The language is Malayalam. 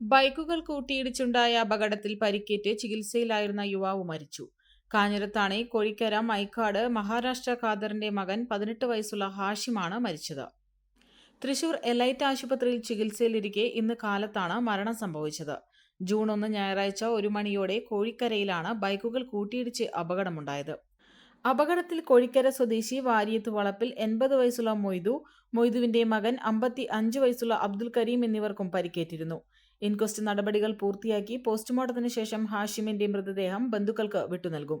ബൈക്കുകൾ കൂട്ടിയിടിച്ചുണ്ടായ അപകടത്തിൽ പരിക്കേറ്റ് ചികിത്സയിലായിരുന്ന യുവാവ് മരിച്ചു. കാഞ്ഞിരത്താണി കോഴിക്കര മൈക്കാട് മഹാരാഷ്ട്ര ഖാദറിന്റെ മകൻ പതിനെട്ട് വയസ്സുള്ള ഹാഷിമാണ് മരിച്ചത്. തൃശൂർ എലൈറ്റ് ആശുപത്രിയിൽ ചികിത്സയിലിരിക്കെ ഇന്ന് കാലത്താണ് മരണം സംഭവിച്ചത്. ജൂൺ ഒന്ന് ഞായറാഴ്ച ഒരു മണിയോടെ കോഴിക്കരയിലാണ് ബൈക്കുകൾ കൂട്ടിയിടിച്ച് അപകടമുണ്ടായത്. അപകടത്തിൽ കോഴിക്കര സ്വദേശി വാരിയത്ത് വളപ്പിൽ എൺപത് വയസ്സുള്ള മൊയ്തു മൊയ്തുവിന്റെ മകൻ അമ്പത്തി അഞ്ച് വയസ്സുള്ള അബ്ദുൽ കരീം എന്നിവർക്കും പരിക്കേറ്റിരുന്നു. ഇൻക്വസ്റ്റ് നടപടികൾ പൂർത്തിയാക്കി പോസ്റ്റ്മോർട്ടത്തിന് ശേഷം ഹാഷിമിന്റെ മൃതദേഹം ബന്ധുക്കൾക്ക് വിട്ടുനൽകും